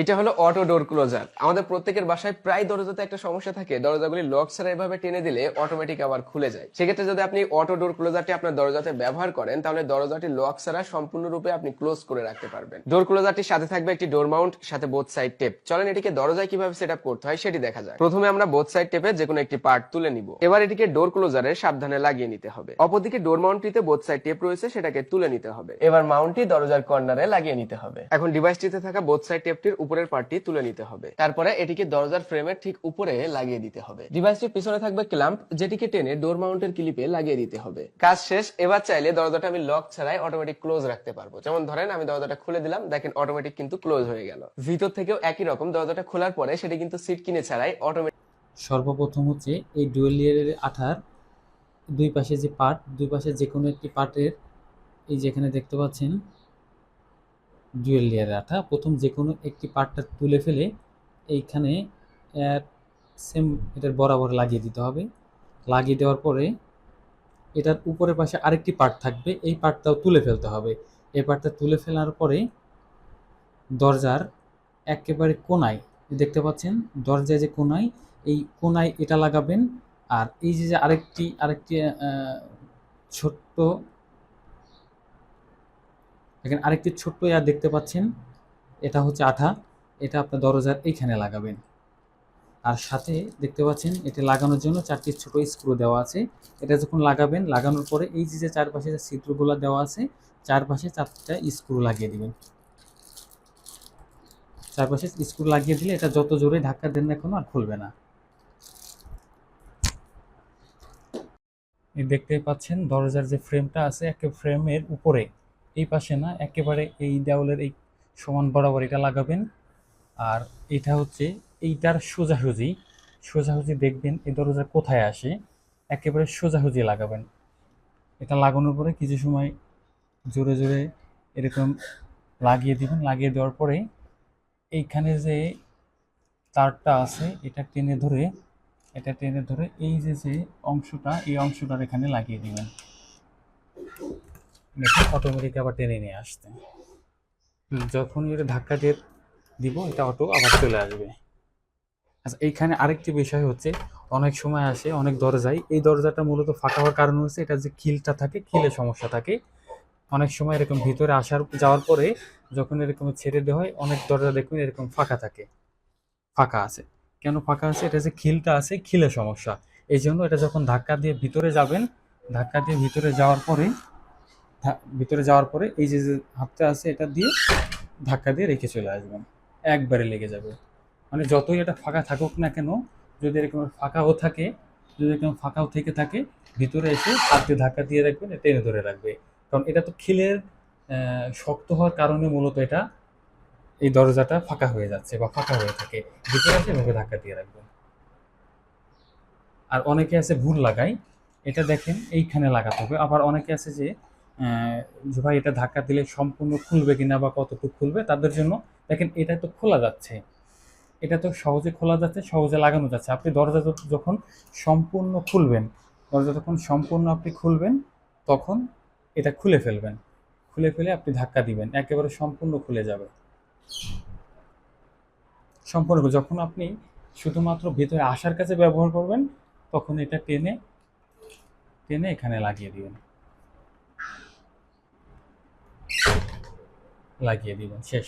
এটা হলো অটো ডোর ক্লোজার আমাদের প্রত্যেকের বাসায় প্রায় দরজাতে একটা সমস্যা থাকে। দরজাগুলি লক ছাড়া এভাবে টেনে দিলে অটোমেটিক আবার খুলে যায়। সেক্ষেত্রে যদি আপনি অটো ডোর ক্লোজারটি আপনার দরজাতে ব্যবহার করেন, তাহলে দরজাটি লক ছাড়া সম্পূর্ণরূপে আপনি ক্লোজ করে রাখতে পারবেন। ডোর ক্লোজারটির সাথে থাকবে একটি ডোর মাউন্ট সাথে বোথ সাইড টেপ চলেন এটিকে দরজায় কীভাবে সেট করতে হয় সেটি দেখা যায় প্রথমে আমরা বোথ সাইড টেপে যে কোনো একটি পার্ট তুলে নিব। এবার এটিকে ডোর ক্লোজারে সাবধানে লাগিয়ে নিতে হবে। অপরদিকে ডোর মাউন্টটিতে বোথ সাইড টেপ রয়েছে, সেটাকে তুলে নিতে হবে। এবার মাউন্টটি দরজার কর্নারে লাগিয়ে নিতে হবে। এখন ডিভাইসটিতে থাকা বোথ সাইড টেপটির উপরের পার্টটি তুলে নিতে হবে। তারপরে এটিকে দরজার ফ্রেমের ঠিক উপরে লাগিয়ে দিতে হবে। ডিভাইসটির পিছনে থাকবে ক্ল্যাম্প যেটিকে টেনে ডোর মাউন্টের ক্লিপে লাগিয়ে দিতে হবে। কাজ শেষ এবার চাইলে দরজাটা আমি লক ছাড়াই অটোমেটিক ক্লোজ রাখতে পারব। যেমন ধরেন আমি দরজাটা খুলে দিলাম দেখেন অটোমেটিক কিন্তু ক্লোজ হয়ে গেল। ভিতর থেকেও একই রকম দরজাটা খোলার পরে সেটি কিন্তু সিট কিনে ছাড়াই অটোমেটিক সর্বপ্রথম হচ্ছে এই ডুয়েল লেয়ারের আঠার দুই পাশে যে পার্ট দুই পাশে যে কোনো একটি পার্টের এই যেখানে দেখতে পাচ্ছেন ডুয়েল লেয়ারের আঠা প্রথম যে কোনো একটি পার্টটা তুলে ফেলে এইখানে সেম এটার বরাবর লাগিয়ে দিতে হবে। লাগিয়ে দেওয়ার পরে এটার উপরের পাশে আরেকটি পার্ট থাকবে, এই পার্টটাও তুলে ফেলতে হবে। এই পার্টটা তুলে ফেলার পরে দরজার একেবারে কোনায় দেখতে পাচ্ছেন? দরজায় যে কোনায়, এই কোনায় এটা লাগাবেন। আর এই যে আরেকটি আরেকটি ছোট্ট এখানে আরেকটি ছোট্ট ইয়ার দেখতে পাচ্ছেন। এটা হচ্ছে আঠা এটা আপনার দরজার এইখানে লাগাবেন। আর সাথে দেখতে পাচ্ছেন, এটা লাগানোর জন্য চারটি ছোট স্ক্রু দেওয়া আছে। এটা যখন লাগাবেন, লাগানোর পরে এই যে যে চারপাশে যে ছিদ্রগুলো দেওয়া আছে, চারপাশে চারটা স্ক্রু লাগিয়ে দিবেন। চারপাশে স্ক্রু লাগিয়ে দিলে এটা যত জোরে ধাক্কা দেন না কেন, আর খুলবে না। দেখতে পাচ্ছেন, দরজার যে ফ্রেমটা আছে, একে ফ্রেমের উপরে। এই পাশে না একেবারে এই দেওয়ালের এই সমান বরাবর এটা লাগাবেন। আর এটা হচ্ছে এইটার সোজাসুজি। সোজাসুজি দেখবেন এই দরজা কোথায় আসে? একেবারে সোজাসুজি লাগাবেন। এটা লাগানোর পরে কিছু সময় জোরে জোরে এরকম লাগিয়ে দিবেন। লাগিয়ে দেওয়ার পরে এইখানে যে তারটা আছে, এটা টেনে ধরে, এটা টেনে ধরে এই যে যে অংশটা, এই অংশটার এখানে লাগিয়ে দিবেন। অটোমেটিক আবার টেনে নিয়ে আসতে। যখনই এটা ধাক্কা দিয়ে দিব, এটা অটো আবার চলে আসবে। আচ্ছা এইখানে আরেকটি বিষয় হচ্ছে, অনেক সময় আসে, অনেক দরজায়, এই দরজাটা মূলত ফাঁকা হওয়ার কারণ হচ্ছে, এটা যে খিলটা থাকে খিলে সমস্যা থাকে। অনেক সময় এরকম ভিতরে আসার, যাওয়ার পরে যখন এরকম ছেড়ে দেওয়া হয়, অনেক দরজা দেখবেন এরকম ফাঁকা থাকে, ফাঁকা আছে। কেন ফাঁকা আছে? এটা যে খিলটা আছে খিলে সমস্যা। এই জন্য এটা যখন ধাক্কা দিয়ে ভিতরে যাবেন, ধাক্কা দিয়ে ভিতরে যাওয়ার পরে ভিতরে যাওয়ার পরে এই যে যে হাতটা আছে, এটা দিয়ে ধাক্কা দিয়ে রেখে চলে আসবেন। একবারে লেগে যাবে। মানে যতই এটা ফাঁকা থাকুক না কেন, যদি এরকম ফাঁকাও থাকে, যদি এরকম ফাঁকাও থেকে থাকে, ভিতরে এসে হাত দিয়ে ধাক্কা দিয়ে রাখবেন টেনে ধরে রাখবে। কারণ এটা তো খিলের শক্ত হওয়ার কারণে মূলত এটা এই দরজাটা ফাঁকা হয়ে যাচ্ছে বা ফাঁকা হয়ে থাকে। ভিতরে এসে এভাবে ধাক্কা দিয়ে রাখবেন। আর অনেকে আছে ভুল লাগাই এটা দেখেন, এইখানে লাগাতে হবে। আবার অনেকে আছে যে ভাই এটা ধাক্কা দিলে সম্পূর্ণ খুলবে কিনা বা কতটুকু খুলবে, তাদের জন্য দেখেন এটা তো খোলা যাচ্ছে। এটা তো সহজে খোলা যাচ্ছে, সহজে লাগানো যাচ্ছে। আপনি দরজা যখন সম্পূর্ণ খুলবেন, দরজা যখন সম্পূর্ণ আপনি খুলবেন, তখন এটা খুলে ফেলবেন। খুলে ফেলে আপনি ধাক্কা দিবেন, একেবারে সম্পূর্ণ খুলে যাবে। সম্পূর্ণ যখন আপনি শুধুমাত্র ভেতরে আসার কাছে ব্যবহার করবেন, তখন এটা টেনে টেনে এখানে লাগিয়ে দিবেন। লাগিয়ে দিবেন শেষ।